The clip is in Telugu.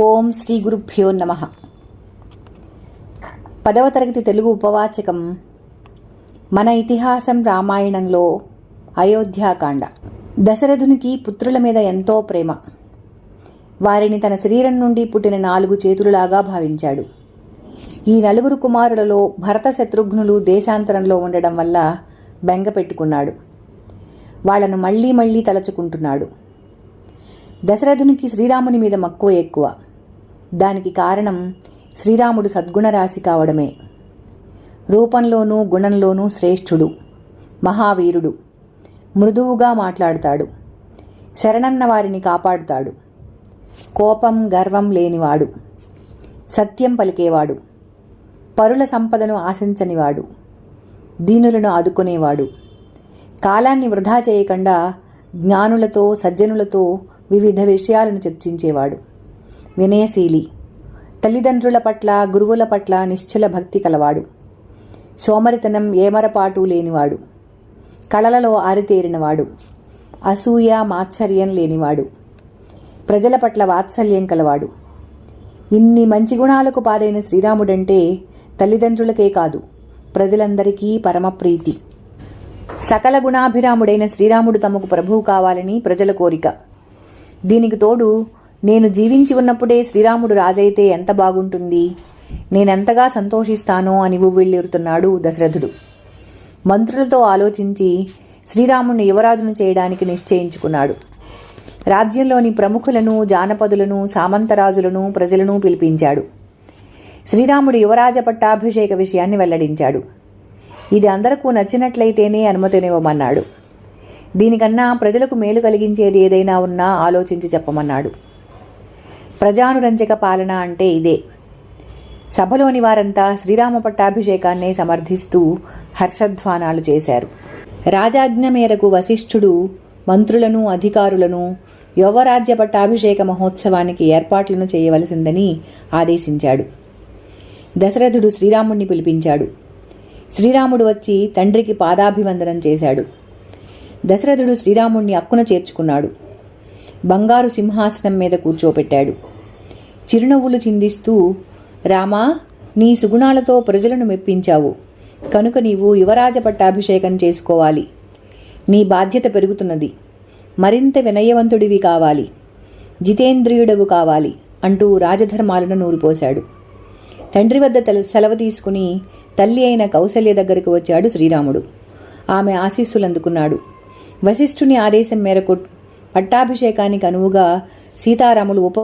ఓం శ్రీ గురుభ్యో నమ. పదవ తరగతి తెలుగు ఉపవాచకం మన ఇతిహాసం రామాయణంలో అయోధ్యాకాండ దశరథునికి పుత్రుల మీద ఎంతో ప్రేమ. వారిని తన శరీరం నుండి పుట్టిన నాలుగు చేతులలాగా భావించాడు. ఈ నలుగురు కుమారులలో భరత శత్రుఘ్నులు దేశాంతరంలో ఉండడం వల్ల బెంగ పెట్టుకున్నాడు. వాళ్ళను మళ్ళీ మళ్ళీ తలచుకుంటున్నాడు. దశరథునికి శ్రీరాముని మీద మక్కువ ఎక్కువ. దానికి కారణం శ్రీరాముడు సద్గుణరాశి కావడమే. రూపంలోనూ గుణంలోనూ శ్రేష్ఠుడు మహావీరుడు. మృదువుగా మాట్లాడతాడు. శరణన్న వారిని కాపాడుతాడు. కోపం గర్వం లేనివాడు. సత్యం పలికేవాడు. పరుల సంపదను ఆశించనివాడు. దీనులను ఆదుకునేవాడు. కాలాన్ని వృధా చేయకుండా జ్ఞానులతో సజ్జనులతో వివిధ విషయాలను చర్చించేవాడు. వినయశీలి. తల్లిదండ్రుల పట్ల గురువుల పట్ల నిశ్చల భక్తి కలవాడు. సోమరితనం ఏమరపాటు లేనివాడు. కళలలో ఆరితేరినవాడు. అసూయ మాత్సర్యం లేనివాడు. ప్రజల పట్ల వాత్సల్యం కలవాడు. ఇన్ని మంచి గుణాలకు పాదైన శ్రీరాముడంటే తల్లిదండ్రులకే కాదు ప్రజలందరికీ పరమప్రీతి సకల గుణాభిరాముడైన శ్రీరాముడు తమకు ప్రభువు కావాలని ప్రజల కోరిక. దీనికి తోడు నేను జీవించి ఉన్నప్పుడే శ్రీరాముడు రాజైతే ఎంత బాగుంటుంది? నేనెంతగా సంతోషిస్తానో అని ఉవ్విళ్ళూరుతున్నాడు దశరథుడు. మంత్రులతో ఆలోచించి శ్రీరాముణ్ణి యువరాజును చేయడానికి నిశ్చయించుకున్నాడు. రాజ్యంలోని ప్రముఖులను జానపదులను సామంతరాజులను ప్రజలను పిలిపించాడు. శ్రీరాముడు యువరాజ పట్టాభిషేక విషయాన్ని వెల్లడించాడు. ఇది అందరకు నచ్చినట్లయితేనే అనుమతినివ్వమన్నాడు. దీనికన్నా ప్రజలకు మేలు కలిగించేది ఏదైనా ఉన్నా ఆలోచించి చెప్పమన్నాడు. ప్రజానురంజక పాలన అంటే ఇదే. సభలోని వారంతా శ్రీరామ పట్టాభిషేకాన్నే సమర్థిస్తూ హర్షధ్వానాలు చేశారు. రాజాజ్ఞ మేరకు వశిష్ఠుడు మంత్రులను అధికారులను యువరాజ్య పట్టాభిషేక మహోత్సవానికి ఏర్పాట్లను చేయవలసిందని ఆదేశించాడు. దశరథుడు శ్రీరాముణ్ణి పిలిపించాడు. శ్రీరాముడు వచ్చి తండ్రికి పాదాభివందనం చేశాడు. దశరథుడు శ్రీరాముణ్ణి అక్కున చేర్చుకున్నాడు. బంగారు సింహాసనం మీద కూర్చోపెట్టాడు. చిరునవ్వులు చిందిస్తూ రామా నీ సుగుణాలతో ప్రజలను మెప్పించావు. కనుక నీవు యువరాజ పట్టాభిషేకం చేసుకోవాలి. నీ బాధ్యత పెరుగుతున్నది. మరింత వినయవంతుడివి కావాలి. జితేంద్రియుడవు కావాలి అంటూ రాజధర్మాలను నూరిపోశాడు. తండ్రి వద్ద తెల సెలవు తీసుకుని తల్లి అయిన కౌసల్య దగ్గరకు వచ్చాడు శ్రీరాముడు. ఆమె ఆశీస్సులు అందుకున్నాడు వశిష్ఠుని ఆదేశం మేరకు పట్టాభిషేకానికి అనువుగా సీతారాములు ఉప